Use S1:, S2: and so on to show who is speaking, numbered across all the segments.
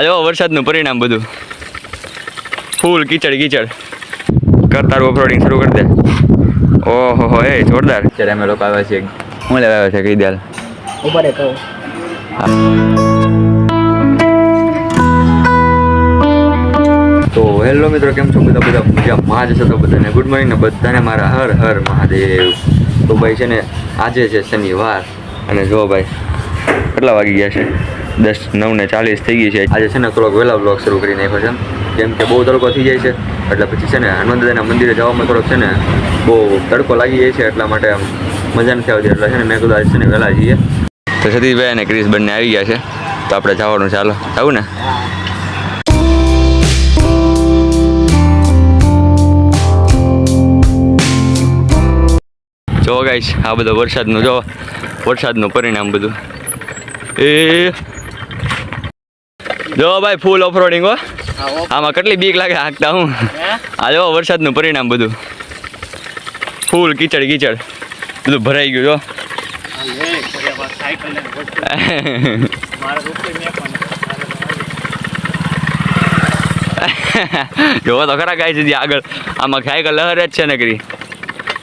S1: આ જો વરસાદનું પરિણામ બધું. ફૂલ કીચડ કીચડ. કરતાર તારું ઓફરોડિંગ શરૂ કરી દે. ઓહો હો એ જોરદાર. અત્યારે અમે લોકો આવ્યા છીએ. હું લેવા આવ્યા છે કઈ દે
S2: ઉપર
S1: તો હેલો મિત્રો કેમ છો? બધા બધા મજામાં જ છો તો બધાને ગુડ મોર્નિંગ ને બધાને મારા હર હર મહાદેવ. તો ભાઈ છે ને આજે છે શનિવાર. અને જો ભાઈ કેટલા વાગી ગયા છે? દસ, નવ ને ચાલીસ થઈ ગઈ છે. આજે છે ને થોડોક વહેલા બ્લોગ શરૂ કરી નાખ્યો છે. કેમ કે બહુ તડકો થઈ જાય છે, એટલે પછી છે ને હનુમાન મંદિરે જવામાં થોડોક છે ને બહુ તડકો લાગી જાય છે, એટલા માટે મજા નથી આવતી. એટલે છે ને મેં કીધું આજે છે ને વહેલા જઈએ. તો સતીશભાઈ અને ક્રિશ બંને આવી ગયા છે. તો આપણે જવાનું ચાલો આવું ને? જો ગાઈશ આ બધો વરસાદનું, જો વરસાદનું પરિણામ બધું. એ જો ભાઈ ફૂલ ઓફરોડિંગ હો. આમાં કેટલી બીક લાગે હાંકતા હું. આ જો વરસાદનું પરિણામ બધું. ફૂલ કીચડ કીચડ. બધું ભરાઈ ગયું જો. જોવો તો ખરા ગાય છે આગળ આમાં સાયકલ લહેર જ છે ને કરી.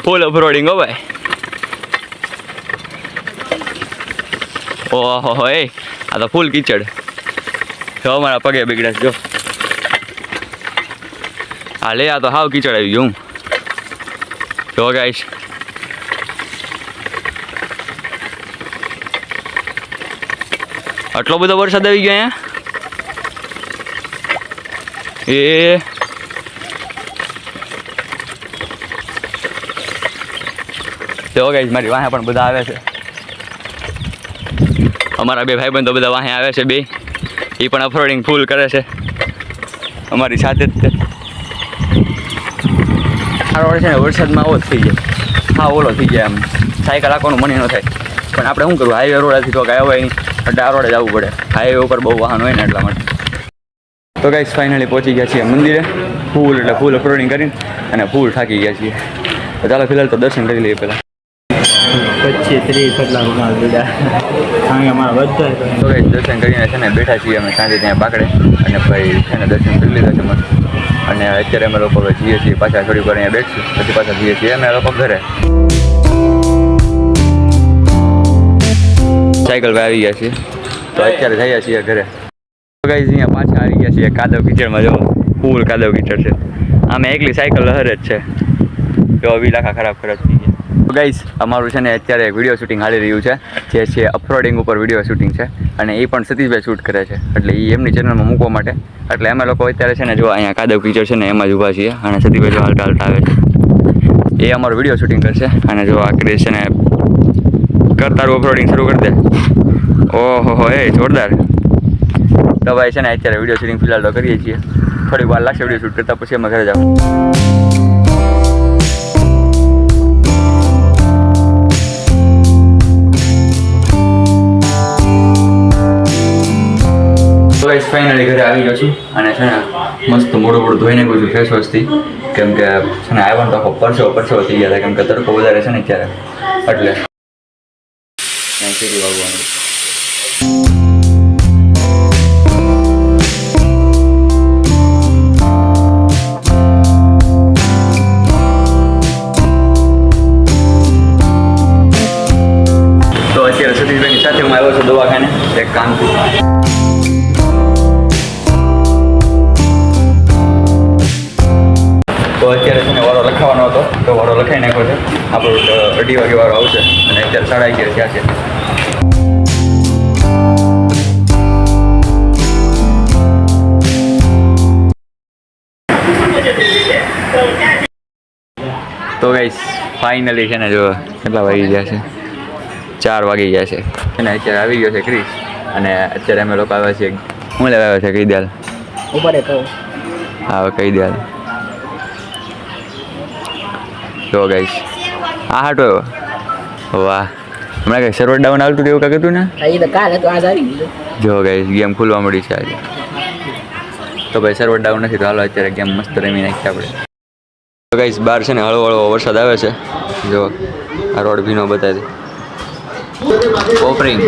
S1: ફૂલ ઓફરોડિંગ હો ભાઈ. ઓહો એ. આ તો ફૂલ કીચડ. જો મારા પગે બગડ્યા છે જો હા લે, આ તો હાવ કીચડ આવી ગયું જો ગાઈશ આટલો બધો વરસાદ આવી ગયો અહીંયા? એ. તો ગાઈસ મારી વાહે પણ બધા આવે છે. અમારા બે ભાઈબંધો બધા વાહે આવે છે, બે. એ પણ અફરોડિંગ ફૂલ કરે છે. અમારી સાથે જ છે. સારો છે ને વરસાદમાં આવો જ થઈ જાય હા, ઓલો થઈ જાય આમ સાયકલ રાખવાનું મને ન થાય. પણ આપણે શું કરવું? હાઈવે રોડેથી તો કાંઈ હોય નહીં. એટલે આ રોડે જવું પડે. હાઈવે ઉપર બહુ વાહન હોય ને એટલા માટે. તો ગાઈસ ફાઇનલી પહોંચી ગયા છીએ મંદિરે. ફૂલ એટલે ફૂલ અફરોડિંગ કરીને અને ફૂલ થાકી ગયા છીએ. ચાલો, ફિલહાલ તો દર્શન કરી લઈએ પહેલાં.
S2: પચીસ ત્રીસ કેટલા રૂમાલ કારણ કે અમારા બધા
S1: તો. દર્શન કરીને છે ને બેઠા છીએ અમે સાંજે ત્યાં બાકડે. અને ભાઈ છે ને દર્શન કરી લીધા છે મને અને અત્યારે અમે લોકો જઈએ છીએ પાછા થોડી વાર અહીંયા બેઠશું. પછી પાછા જઈએ છીએ. અમે લોકો ઘરે. સાયકલ પર આવી ગયા છીએ તો અત્યારે જઈએ છીએ ઘરે. અહીંયા પાછા આવી ગયા છીએ કાદવ કીચડમાં. જો ફૂલ કાદવ કીચડ છે. આમે એકલી સાયકલ લહર જ છે. જો વિલાખા ખરાબ ખરાબ થઈ ગયા. તો ગાઈસ અમારું છે ને અત્યારે વીડિયો શૂટિંગ હાલી રહ્યું છે, જે છે અપલોડિંગ ઉપર વીડિયો શૂટિંગ છે, અને એ પણ સતીશભાઈ શૂટ કરે છે, એટલે એ એમની ચેનલમાં મૂકવા માટે. એટલે અમે લોકો અત્યારે છે ને જો અહીંયા કાદવ પિક્ચર છે ને એમાં જ ઊભા છીએ, અને સતીશભાઈ જો હાલતા હાલતા આવે છે. એ અમારું વીડિયો શૂટિંગ કરશે, અને જો આ ક્રેશ છે ને કરતારું અપલોડિંગ શરૂ કરી દે. ઓહો એ જોરદાર. તો ભાઈ છે ને અત્યારે વીડિયો શૂટિંગ ફિલહાલ તો કરીએ છીએ. થોડીક વાર લાગશે વીડિયો શૂટ કરતા, પછી અમે ઘરે જાવ ગાઈસ ફાઇનલી ઘરે આવી ગયો છું. અને છે ને, મસ્ત મોડું મોડું ધોઈ ગયું છું ફેસ વોશથી કેમ કે, છે ને, આવ્યો ને તો પરસો પરસો થઈ ગયા કેમ કે તડકો વધારે છે ને ત્યારે એટલે. સીધી તો અત્યારે સતીશભાઈની સાથે હું આવ્યો છું દવાખાને. એક કામથી તો અત્યારે છે ને વારો લખાવાનો હતો તો વારો લખાઈ નાખ્યો છે. આપણો અઢી વાગે વારો આવશે અને અત્યારે સાડા અગિયાર થયા છે. તો ગાઈસ ફાઇનલી છે ને જો કેટલા વાગી ગયા છે? ચાર વાગી ગયા છે. અને અત્યારે આવી ગયો છે ક્રિસ. અને અત્યારે અમે લોકો આવ્યા છીએ હું લેવા આવ્યા છે કઈ દયાલ હાલ.
S2: ઊભા રે કહું.
S1: હા કઈ કહી દે હાલ. જો ગાઈસ આ હાટો વાહ. હમણાં કઈ સર્વર ડાઉન આવતું તેવું એવું
S2: હતું ને?
S1: જો ગાઈસ ગેમ ખુલવા મળી છે આજે. તો ભાઈ સર્વર ડાઉન નથી તો હાલો અત્યારે ગેમ મસ્ત રમી નાખીએ આપણે. તો ગાઈસ બહાર છે ને હળવો હળવો વરસાદ આવે છે. જો આ રોડ ભીનો બતાવી ઓપરિંગ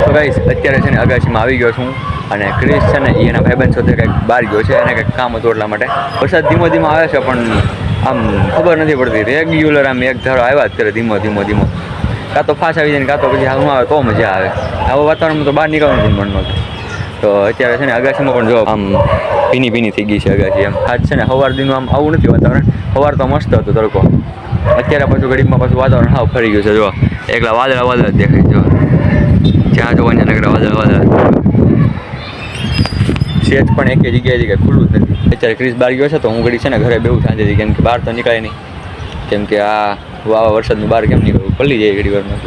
S1: તો ગાઈસ અત્યારે છે ને અગાશીમાં આવી ગયો છું અને ક્રિસ છે ને એના ભાઈબંધ સાથે કંઈક બહાર ગયો છે અને કંઈક કામ હતું એટલા માટે. વરસાદ ધીમો ધીમો આવે છે પણ આમ ખબર નથી પડતી. રેગ્યુલર આમ એક ધારો આવ્યા કરે ધીમો ધીમો ધીમો. કાં તો ફાસ આવી જાય ને કાં તો પછી હાલમાં આવે, તો મજા આવે. આવા વાતાવરણમાં તો બહાર નીકળવાનું પણ મન તો અત્યારે છે ને અગાસીમાં પણ જો આમ ભીની ભીની થઈ ગઈ છે અગાસી એમ. આજ છે ને સવાર દિનનું આમ આવું નથી વાતાવરણ. સવાર તો મસ્ત હતું તડકો. અત્યારે પાછું ઘડીમાં પાછું વાતાવરણ હાવ ફરી ગયું છે, જો. એકલા વાદળા વાદળા દેખાય જો. જ્યાં જોવા ત્યાં નગરા વાદળા વાદળા. સેજ પણ એક જગ્યાએ જગ્યાએ ખુલ્લું જ નથી. અત્યારે ક્રિસ બહાર ગયો છે તો હું ઘડી છે ને ઘરે બેવું સાંજેથી કેમ કે બહાર તો નીકળાય નહીં. કેમ કે આ વાવા વરસાદનું બહાર કેમ નીકળવું પલ્લી જાય ઘડી વારમાં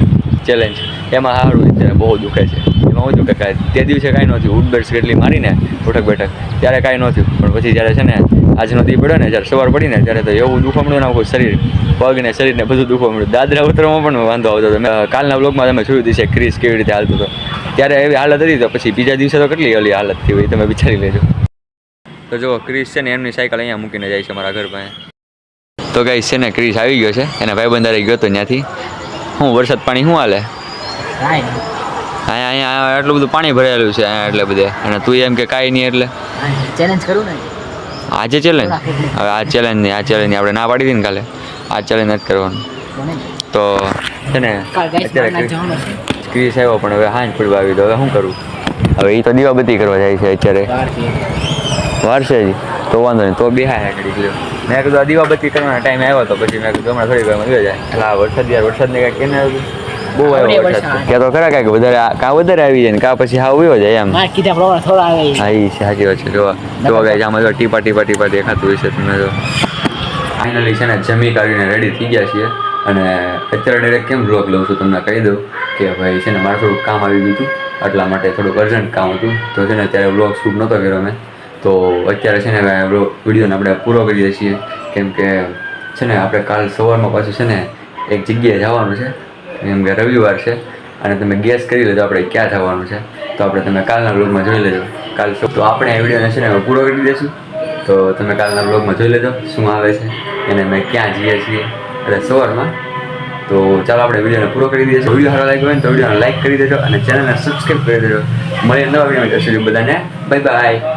S1: ચેલેન્જ એમાં સારું અત્યારે બહુ દુખે છે. એમાં હું દુખે તે દિવસે કાંઈ નહોતું ઉઠબેટ કેટલી મારીને ઉઠક બેઠક. ત્યારે કાંઈ નહોતું પણ પછી જ્યારે છે ને આજ નથી પડ્યો ને, જ્યારે સવાર પડીને, ત્યારે તો એવું દુખવા ના કોઈ શરીર પગ ને શરીરને બધું દુખવા મળ્યું. દાદરા ઉતરવામાં પણ વાંધો આવતો હતો. કાલના બ્લોગમાં તમે જોયું છે ક્રિસ કેવી રીતે હાલતો હતો. ત્યારે એવી હાલત હતી તો પછી બીજા દિવસે તો કેટલી ઓલી હાલત થઈ હોય તમે વિચારી લેજો. તો જો ક્રિસ છે ને એમની સાયકલ અહીંયા મૂકીને જાય છે મારા ઘર પાસે. તો ગાઈ છે ને ક્રિસ આવી ગયો છે. એના ભાઈબંધારે ગયો હતો ત્યાંથી. હું વરસાદ પાણી શું હાલે?
S2: કાંઈ
S1: અહીંયા અહીંયા એટલું બધું પાણી ભરાયેલું છે અહીંયા એટલે બધે. અને તું એમ કે કાંઈ નહીં એટલે?
S2: ચેલેન્જ કરું ને.
S1: આજે ચેલેન્જ હવે આ ચેલેન્જ નહીં આ ચેલેન્જ આપણે ના પાડી દઈએ ને કાલે? આ ચેલેન્જ નથી કરવાનું. તો છે ને અત્યારે ક્રિસ આવ્યો પણ હવે હાંજ ફૂટવા આવી તો હવે શું કરું હવે એ તો દીવાબત્તી કરવા જાય છે અત્યારે. વારસે જ તો વાંધો નહીં. તો બેહાય નીકળી ગયો મેં કીધું આ દીવાબત્તી કરવાનો ટાઈમ આવ્યો તો પછી મેં કીધું હમણાં થોડી વારમાં જાય. એટલે આ વરસાદ યાર વરસાદને કાંઈક આવ્યું બહુ આવ્યો વરસાદ. કે તો ખરા કાંઈક વધારે કાં વધારે આવી જાય ને કાં પછી હાવ વયો જાય એમ.
S2: કીધા થોડા આવે.
S1: હા એ સાચી વાત છે. જોવા જોવા ગાય આમાં જો ટીપા ટીપા ટીપા દેખાતું હોય છે તમને જો ફાઇનલી છે ને, જમી કાઢીને રેડી થઈ ગયા છીએ. અને અત્યારે ડાયરેક્ટ કેમ બ્લોગ લઉં છું તમને કહી દઉં કે ભાઈ છે ને, મારે થોડુંક કામ આવી ગયું હતું. એટલા માટે થોડુંક અર્જન્ટ કામ હતું. તો છે ને અત્યારે બ્લોગ શૂટ નહોતો કર્યો મેં. તો અત્યારે છે ને વિડીયોને આપણે પૂરો કરીએ છીએ. કેમ કે છે ને, આપણે કાલ સવારમાં પાછું છે ને, એક જગ્યાએ જવાનું છે. એમ કે રવિવાર છે. અને તમે ગેસ કરી લેજો આપણે ક્યાં જવાનું છે. તો આપણે તમે કાલના બ્લોગમાં જોઈ લેજો. કાલ તો આપણે આ વિડીયોને છે ને પૂરો કરી દઈશું તો તમે કાલના બ્લોગમાં જોઈ લેજો શું આવે છે અને અમે ક્યાં જઈએ છીએ એટલે સવારમાં. તો ચાલો આપણે વિડીયોને પૂરો કરી દઈએ. વીડિયો સારો લાગ્યો હોય તો વિડીયોને લાઈક કરી દેજો અને ચેનલને સબસ્ક્રાઈબ કરી દેજો. મળીએ નવા વીડિયો બધાને. Bye bye